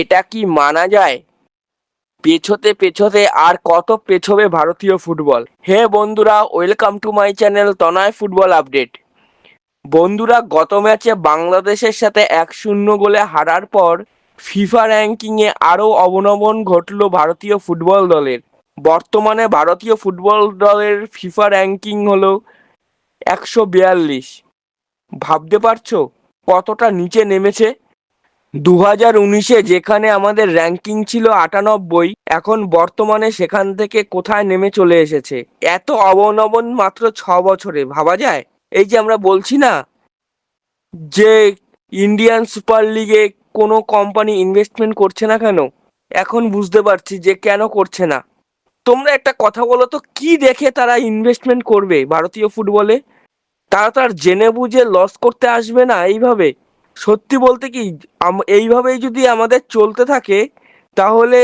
এটা কি মানা যায়? পেছোতে পেছোতে আর কত পেছবে ভারতীয় ফুটবল? হে বন্ধুরা, welcome to my channel Tanay football update. বন্ধুরা, গত ম্যাচে বাংলাদেশের সাথে এক শূন্য গোলে হারার পর ফিফা র্যাঙ্কিংয়ে আরও অবনমন ঘটল ভারতীয় ফুটবল দলের। বর্তমানে ভারতীয় ফুটবল দলের ফিফা র্যাঙ্কিং হলো একশো বিয়াল্লিশ। ভাবতে পারছ কতটা নিচে নেমেছে? দু হাজার উনিশে যেখানে আমাদের র্যাঙ্কিং ছিল আটানব্বই, এখন বর্তমানে সেখান থেকে কোথায় নেমে চলে এসেছে? এত অবনমন মাত্র ছ বছরে, ভাবা যায়? এই যে আমরা বলছি না যে ইন্ডিয়ান সুপার লিগে কোনো কোম্পানি ইনভেস্টমেন্ট করছে না কেন? এখন বুঝতে পারছি যে কেন করছে না। তোমরা একটা কথা বলো তো, কি দেখে তারা ইনভেস্টমেন্ট করবে ভারতীয় ফুটবলে তারা তার জেনে বুঝে লস করতে আসবে না এইভাবে। সত্যি বলতে কি এইভাবেই যদি আমাদের চলতে থাকে, তাহলে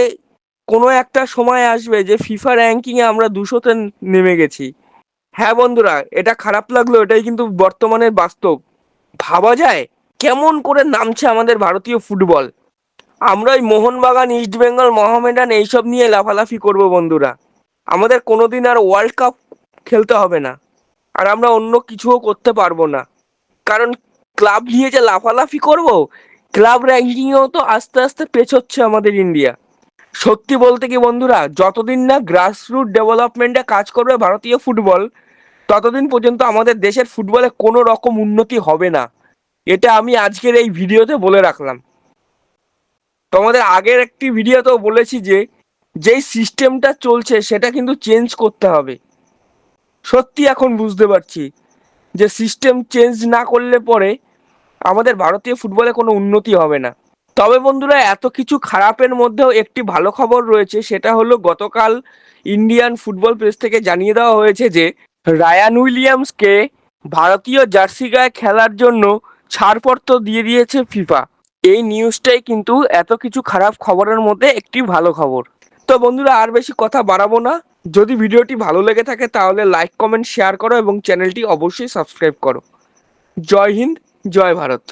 কোনো একটা সময় আসবে যে ফিফা র্যাঙ্কিংয়ে আমরা দুশোতে নেমে গেছি। হ্যাঁ বন্ধুরা, এটা খারাপ লাগল, এটাই কিন্তু বর্তমানের বাস্তব। ভাবা যায় কেমন করে নামছে আমাদের ভারতীয় ফুটবল। আমরা ওই মোহনবাগান ইস্টবেঙ্গল মহামেডান এইসব নিয়ে লাফালাফি করব বন্ধুরা। আমাদের কোনোদিন আর ওয়ার্ল্ড কাপ খেলতে হবে না। আর আমরা অন্য কিছুও করতে পারব না। কারণ ক্লাব নিয়ে যে লাফালাফি করব, ক্লাব র্যাঙ্কিংয়েও তো আস্তে আস্তে পেছোচ্ছে আমাদের ইন্ডিয়া। সত্যি বলতে কি বন্ধুরা, যতদিন না গ্রাসরুট ডেভেলপমেন্টে কাজ করবে ভারতীয় ফুটবল, ততদিন পর্যন্ত আমাদের দেশের ফুটবলে কোনো রকম উন্নতি হবে না। এটা আমি আজকের এই ভিডিওতে বলে রাখলাম। তোমাদের আগের একটি ভিডিওতেও বলেছি যে, যেই সিস্টেমটা চলছে সেটা কিন্তু চেঞ্জ করতে হবে। সত্যি এখন বুঝতে পারছি যে সিস্টেম চেঞ্জ না করলে পরে আমাদের ভারতীয় ফুটবলে কোনো উন্নতি হবে না। তবে বন্ধুরা, এত কিছু খারাপের মধ্যেও একটি ভালো খবর রয়েছে, সেটা হলো গতকাল ইন্ডিয়ান ফুটবল প্রেস থেকে জানিয়ে দেওয়া হয়েছে যে, রায়ান উইলিয়ামসকে ভারতীয় জার্সি গায়ে খেলার জন্য ছাড়পত্র দিয়ে দিয়েছে ফিফা। এই নিউজটাই কিন্তু এত কিছু খারাপ খবরের মধ্যে একটি ভালো খবর। তো বন্ধুরা, আর বেশি কথা বাড়াবো না। যদি ভিডিওটি ভালো লেগে থাকে, তাহলে লাইক কমেন্ট শেয়ার করো এবং চ্যানেলটি অবশ্যই সাবস্ক্রাইব করো। জয় হিন্দ জয় ভারত।